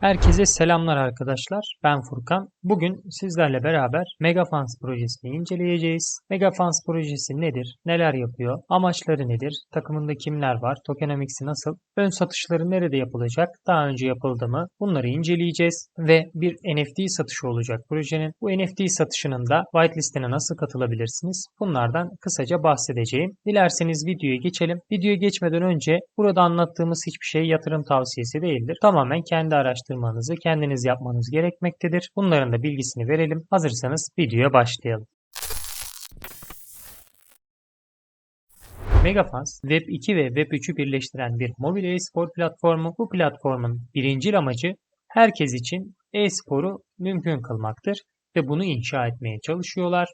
Herkese selamlar arkadaşlar. Ben Furkan. Bugün sizlerle beraber Megafans projesini inceleyeceğiz. Megafans projesi nedir? Neler yapıyor? Amaçları nedir? Takımında kimler var? Tokenomics'i nasıl? Ön satışları nerede yapılacak? Daha önce yapıldı mı? Bunları inceleyeceğiz. Ve bir NFT satışı olacak projenin. Bu NFT satışının da whitelist'ine nasıl katılabilirsiniz? Bunlardan kısaca bahsedeceğim. Dilerseniz videoya geçelim. Videoya geçmeden önce burada anlattığımız hiçbir şey yatırım tavsiyesi değildir. Tamamen kendi araştırmanızı araştırmanızı kendiniz yapmanız gerekmektedir. Bunların da bilgisini verelim. Hazırsanız videoya başlayalım. Megafans, Web2 ve Web3'ü birleştiren bir mobil e-spor platformu. Bu platformun birincil amacı herkes için e-sporu mümkün kılmaktır ve bunu inşa etmeye çalışıyorlar.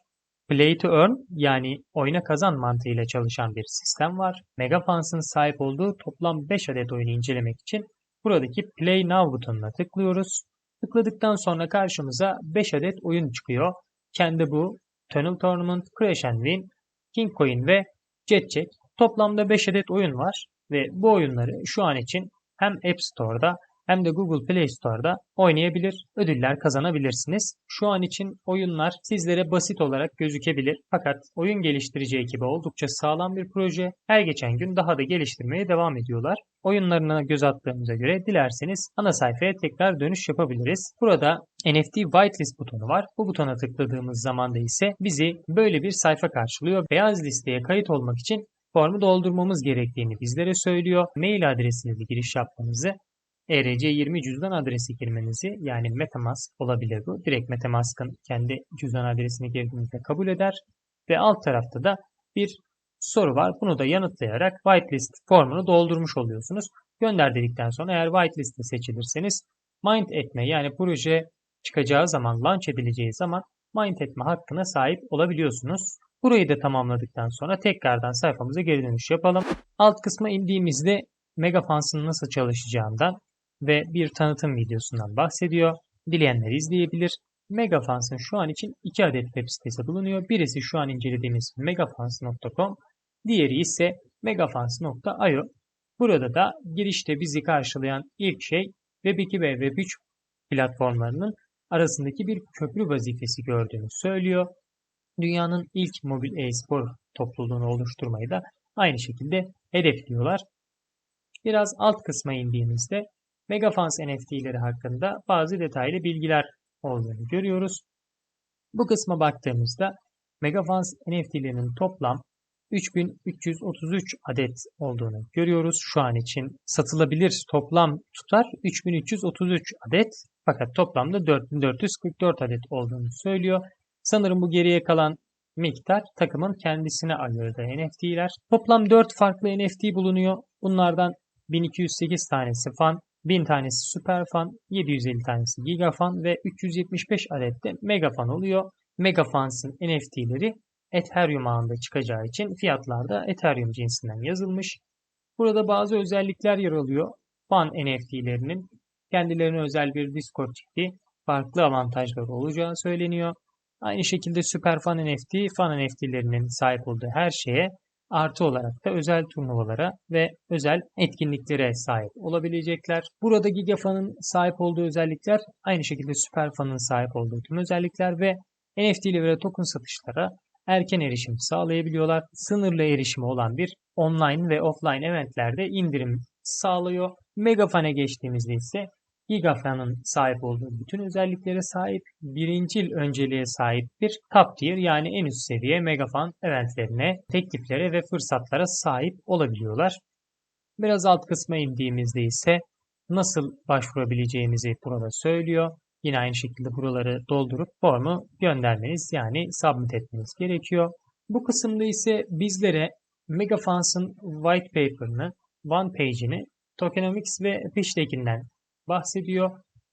Play to earn yani oyuna kazan mantığıyla çalışan bir sistem var. Megafans'ın sahip olduğu toplam 5 adet oyunu incelemek için Buradaki Play Now butonuna tıklıyoruz. Tıkladıktan sonra karşımıza 5 adet oyun çıkıyor. Kendi bu Tunnel Tournament, Crash and Win, King Coin ve Jet Check. Toplamda 5 adet oyun var ve bu oyunları şu an için hem App Store'da hem de Google Play Store'da oynayabilir, ödüller kazanabilirsiniz. Şu an için oyunlar sizlere basit olarak gözükebilir fakat oyun geliştirici ekibi oldukça sağlam bir proje. Her geçen gün daha da geliştirmeye devam ediyorlar. Oyunlarına göz attığımıza göre dilerseniz ana sayfaya tekrar dönüş yapabiliriz. Burada NFT Whitelist butonu var. Bu butona tıkladığımız zaman da ise bizi böyle bir sayfa karşılıyor. Beyaz listeye kayıt olmak için formu doldurmamız gerektiğini bizlere söylüyor. Mail adresinizi giriş yapmanızı ERC20 cüzdan adresi girmenizi yani Metamask olabilir bu. Direkt Metamask'ın kendi cüzdan adresini girdiğinizde kabul eder. Ve alt tarafta da bir soru var. Bunu da yanıtlayarak whitelist formunu doldurmuş oluyorsunuz. Gönder dedikten sonra eğer whitelist'e seçilirseniz mind etme yani proje çıkacağı zaman, launch edileceği zaman mind etme hakkına sahip olabiliyorsunuz. Burayı da tamamladıktan sonra tekrardan sayfamıza geri dönüş yapalım. Alt kısma indiğimizde Megafans'ın nasıl çalışacağından ve bir tanıtım videosundan bahsediyor. Dileyenler izleyebilir. Megafans'ın şu an için iki adet web sitesi bulunuyor. Birisi şu an incelediğimiz megafans.com, diğeri ise megafans.io. Burada da girişte bizi karşılayan ilk şey Web2 ve Web3 platformlarının arasındaki bir köprü vazifesi gördüğünü söylüyor. Dünyanın ilk mobil e-spor topluluğunu oluşturmayı da aynı şekilde hedefliyorlar. Biraz alt kısma indiğimizde Megafans NFT'leri hakkında bazı detaylı bilgiler olduğunu görüyoruz. Bu kısma baktığımızda Megafans NFT'lerinin toplam 3333 adet olduğunu görüyoruz. Şu an için satılabilir toplam tutar 3333 adet fakat toplamda 4444 adet olduğunu söylüyor. Sanırım bu geriye kalan miktar takımın kendisine ayırdığı NFT'ler. Toplam 4 farklı NFT bulunuyor. Bunlardan 1208 tanesi fan, 1000 tanesi süper fan, 750 tanesi gigafan ve 375 adet de megafan oluyor. Megafans'ın NFT'leri Ethereum ağında çıkacağı için fiyatlar da Ethereum cinsinden yazılmış. Burada bazı özellikler yer alıyor. Fan NFT'lerinin kendilerine özel bir Discord çekti, farklı avantajları olacağı söyleniyor. Aynı şekilde Super Fan NFT, Fan NFT'lerinin sahip olduğu her şeye artı olarak da özel turnuvalara ve özel etkinliklere sahip olabilecekler. Burada GigaFan'ın sahip olduğu özellikler aynı şekilde SuperFan'ın sahip olduğu tüm özellikler ve NFT ile ve token satışlara erken erişim sağlayabiliyorlar. Sınırlı erişimi olan bir online ve offline eventlerde indirim sağlıyor. Megafan'e geçtiğimizde ise Gigafa'nın sahip olduğu bütün özelliklere sahip, birincil önceliğe sahip bir top tier yani en üst seviye Megafan eventlerine, tekliflere ve fırsatlara sahip olabiliyorlar. Biraz alt kısma indiğimizde ise nasıl başvurabileceğimizi burada söylüyor. Yine aynı şekilde buraları doldurup formu göndermeniz yani submit etmeniz gerekiyor. Bu kısımda ise bizlere Megafans'ın white paper'ını, one page'ini Tokenomics ve Fishtake'inden bahsediyor.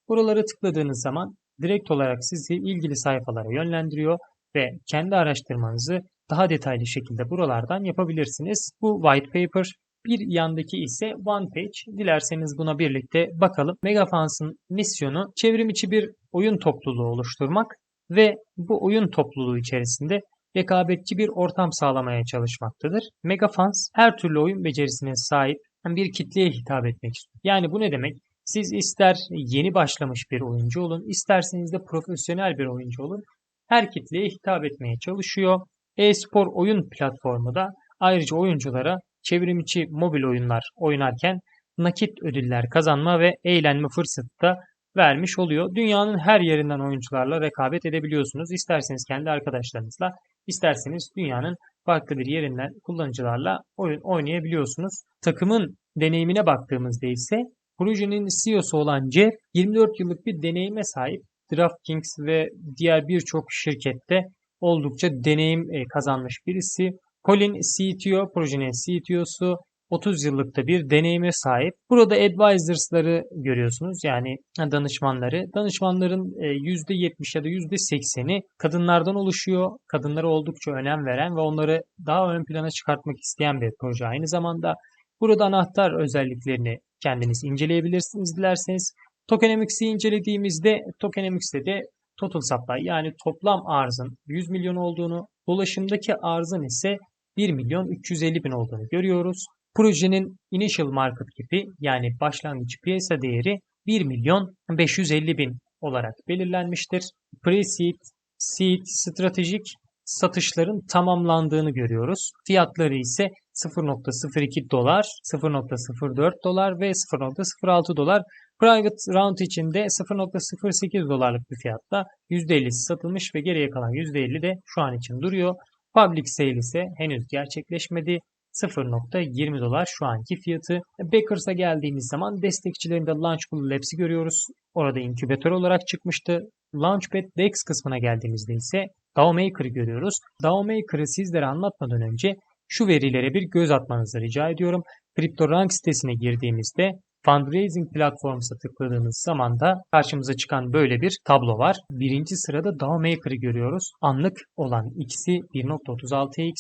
Buraları tıkladığınız zaman direkt olarak sizi ilgili sayfalara yönlendiriyor ve kendi araştırmanızı daha detaylı şekilde buralardan yapabilirsiniz. Bu white paper bir yandaki ise one page. Dilerseniz buna birlikte bakalım. Megafans'ın misyonu çevrim içi bir oyun topluluğu oluşturmak ve bu oyun topluluğu içerisinde rekabetçi bir ortam sağlamaya çalışmaktadır. Megafans her türlü oyun becerisine sahip bir kitleye hitap etmek istiyor. Yani bu ne demek? Siz ister yeni başlamış bir oyuncu olun, isterseniz de profesyonel bir oyuncu olun. Her kitleye hitap etmeye çalışıyor. E-spor oyun platformu da ayrıca oyunculara çevrimiçi mobil oyunlar oynarken nakit ödüller kazanma ve eğlenme fırsatı da vermiş oluyor. Dünyanın her yerinden oyuncularla rekabet edebiliyorsunuz. İsterseniz kendi arkadaşlarınızla, isterseniz dünyanın farklı bir yerinden kullanıcılarla oyun oynayabiliyorsunuz. Takımın deneyimine baktığımızda ise projenin CEO'su olan Jeff 24 yıllık bir deneyime sahip. DraftKings ve diğer birçok şirkette oldukça deneyim e, kazanmış birisi. Colin CTO, projenin CTO'su 30 yıllıkta bir deneyime sahip. Burada advisors'ları görüyorsunuz yani danışmanları. Danışmanların %70 e, ya da %80'i kadınlardan oluşuyor. Kadınlara oldukça önem veren ve onları daha ön plana çıkartmak isteyen bir proje aynı zamanda. Burada anahtar özelliklerini kendiniz inceleyebilirsiniz dilerseniz. Tokenomics'i incelediğimizde Tokenomics'te de total supply yani toplam arzın 100 milyon olduğunu, dolaşımdaki arzın ise 1 milyon 350 bin olduğunu görüyoruz. Projenin initial market cap'i yani başlangıç piyasa değeri 1 milyon 550 bin olarak belirlenmiştir. Pre-seed, seed, stratejik satışların tamamlandığını görüyoruz. Fiyatları ise 0.02 dolar, 0.04 dolar ve 0.06 dolar. Private round içinde 0.08 dolarlık bir fiyatta %50'si satılmış ve geriye kalan %50 de şu an için duruyor. Public sale ise henüz gerçekleşmedi. 0.20 dolar şu anki fiyatı. Backers'a geldiğimiz zaman destekçilerinde Launchpool Labs'i görüyoruz. Orada inkübatör olarak çıkmıştı. Launchpad DEX kısmına geldiğimizde ise DAO Maker'ı görüyoruz. DAO Maker'ı sizlere anlatmadan önce şu verilere bir göz atmanızı rica ediyorum. CryptoRank sitesine girdiğimizde Fundraising platformuna tıkladığınız zaman da karşımıza çıkan böyle bir tablo var. Birinci sırada DAO Maker'ı görüyoruz. Anlık olan ikisi 1.36x,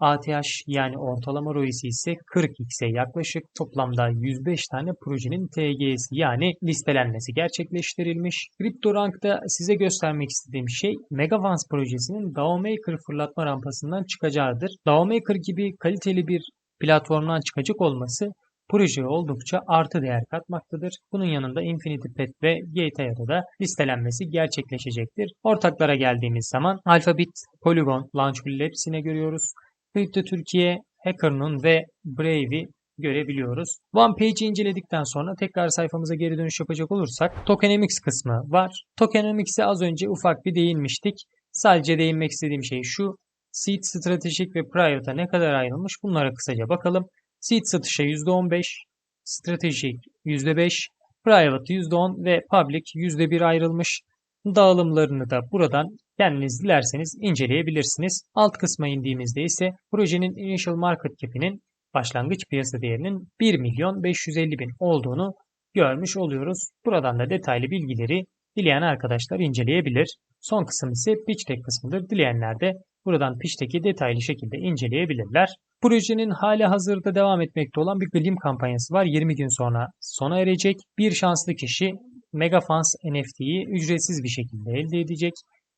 ATH yani ortalama ROI'si ise 40x'e yaklaşık toplamda 105 tane projenin TG'si yani listelenmesi gerçekleştirilmiş. CryptoRank'ta size göstermek istediğim şey Megavans projesinin DAO Maker fırlatma rampasından çıkacağıdır. DAO Maker gibi kaliteli bir platformdan çıkacak olması projeye oldukça artı değer katmaktadır. Bunun yanında Infinity Pet ve Gatea'da da listelenmesi gerçekleşecektir. Ortaklara geldiğimiz zaman Alphabet, Polygon, Launchpool hepsine görüyoruz. Crypto Türkiye, Hacker'ın ve Brave'i görebiliyoruz. OnePage'i inceledikten sonra tekrar sayfamıza geri dönüş yapacak olursak Tokenomics kısmı var. Tokenomics'e az önce ufak bir değinmiştik. Sadece değinmek istediğim şey şu. Seed, stratejik ve private'a ne kadar ayrılmış bunlara kısaca bakalım. Seed satışa %15, stratejik %5, private %10 ve public %1 ayrılmış. Dağılımlarını da buradan kendiniz dilerseniz inceleyebilirsiniz. Alt kısma indiğimizde ise projenin initial market cap'inin başlangıç piyasa değerinin 1 milyon 550 bin olduğunu görmüş oluyoruz. Buradan da detaylı bilgileri dileyen arkadaşlar inceleyebilir. Son kısım ise pitch deck kısmıdır. Dileyenler de buradan pitch deck'i detaylı şekilde inceleyebilirler. Projenin hali hazırda devam etmekte olan bir Glim kampanyası var. 20 gün sonra sona erecek. Bir şanslı kişi Megafans NFT'yi ücretsiz bir şekilde elde edecek.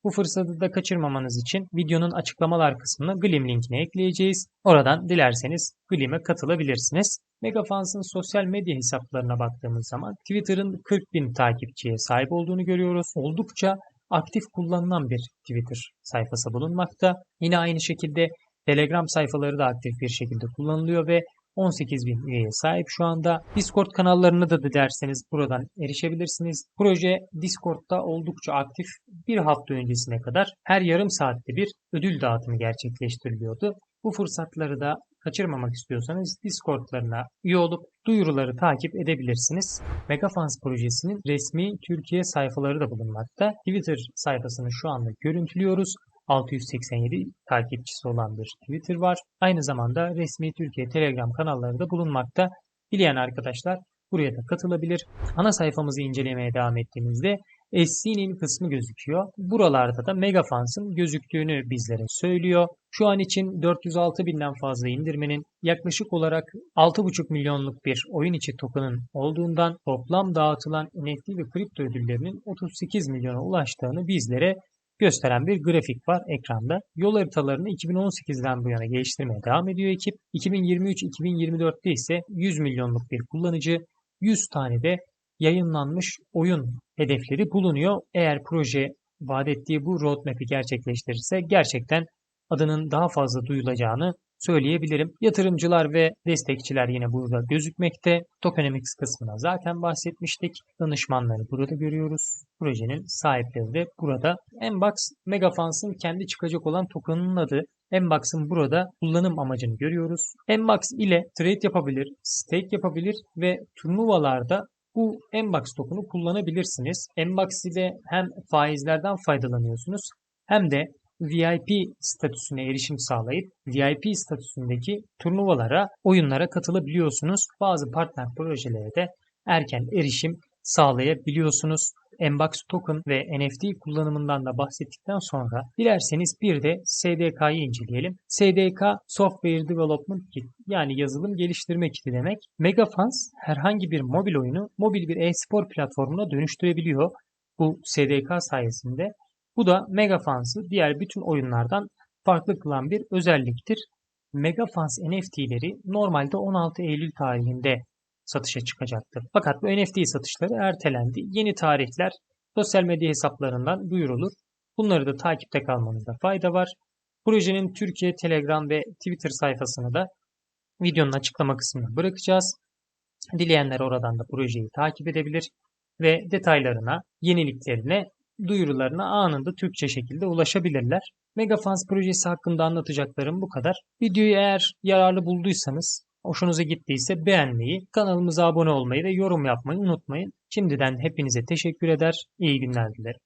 Bu fırsatı da kaçırmamanız için videonun açıklamalar kısmına Glim linkini ekleyeceğiz. Oradan dilerseniz Glim'e katılabilirsiniz. Megafans'ın sosyal medya hesaplarına baktığımız zaman Twitter'ın 40 bin takipçiye sahip olduğunu görüyoruz. Oldukça aktif kullanılan bir Twitter sayfası bulunmakta. Yine aynı şekilde Telegram sayfaları da aktif bir şekilde kullanılıyor ve 18 bin üyeye sahip şu anda. Discord kanallarını da dilerseniz buradan erişebilirsiniz. Proje Discord'da oldukça aktif. Bir hafta öncesine kadar her yarım saatte bir ödül dağıtımı gerçekleştiriliyordu. Bu fırsatları da kaçırmamak istiyorsanız Discord'larına üye olup duyuruları takip edebilirsiniz. Megafans projesinin resmi Türkiye sayfaları da bulunmakta. Twitter sayfasını şu anda görüntülüyoruz. 687 takipçisi olan bir Twitter var. Aynı zamanda resmi Türkiye Telegram kanalları da bulunmakta. Dileyen arkadaşlar buraya da katılabilir. Ana sayfamızı incelemeye devam ettiğimizde SC'nin kısmı gözüküyor. Buralarda da Megafans'ın gözüktüğünü bizlere söylüyor. Şu an için 406 binden fazla indirmenin yaklaşık olarak 6,5 milyonluk bir oyun içi token'ın olduğundan toplam dağıtılan NFT ve kripto ödüllerinin 38 milyona ulaştığını bizlere gösteren bir grafik var ekranda. Yol haritalarını 2018'den bu yana geliştirmeye devam ediyor ekip. 2023-2024'te ise 100 milyonluk bir kullanıcı, 100 tane de yayınlanmış oyun hedefleri bulunuyor. Eğer proje vaat ettiği bu roadmap'i gerçekleştirirse gerçekten adının daha fazla duyulacağını söyleyebilirim. Yatırımcılar ve destekçiler yine burada gözükmekte. Tokenomics kısmına zaten bahsetmiştik. Danışmanları burada görüyoruz. Projenin sahipleri de burada. Mbox Megafans'ın kendi çıkacak olan token'ın adı. Mbox'ın burada kullanım amacını görüyoruz. Mbox ile trade yapabilir, stake yapabilir ve turnuvalarda bu Mbox token'u kullanabilirsiniz. Mbox ile hem faizlerden faydalanıyorsunuz hem de VIP statüsüne erişim sağlayıp VIP statüsündeki turnuvalara, oyunlara katılabiliyorsunuz. Bazı partner projelere de erken erişim sağlayabiliyorsunuz. Mbox token ve NFT kullanımından da bahsettikten sonra dilerseniz bir de SDK'yı inceleyelim. SDK Software Development Kit yani yazılım geliştirme kiti demek. Megafans herhangi bir mobil oyunu mobil bir e-spor platformuna dönüştürebiliyor. Bu SDK sayesinde bu da Megafans'ı diğer bütün oyunlardan farklı kılan bir özelliktir. Megafans NFT'leri normalde 16 Eylül tarihinde satışa çıkacaktır. Fakat bu NFT satışları ertelendi. Yeni tarihler sosyal medya hesaplarından duyurulur. Bunları da takipte kalmanızda fayda var. Projenin Türkiye, Telegram ve Twitter sayfasını da videonun açıklama kısmına bırakacağız. Dileyenler oradan da projeyi takip edebilir ve detaylarına, yeniliklerine duyurularına anında Türkçe şekilde ulaşabilirler. Megafans projesi hakkında anlatacaklarım bu kadar. Videoyu eğer yararlı bulduysanız, hoşunuza gittiyse beğenmeyi, kanalımıza abone olmayı ve yorum yapmayı unutmayın. Şimdiden hepinize teşekkür eder, iyi günler dilerim.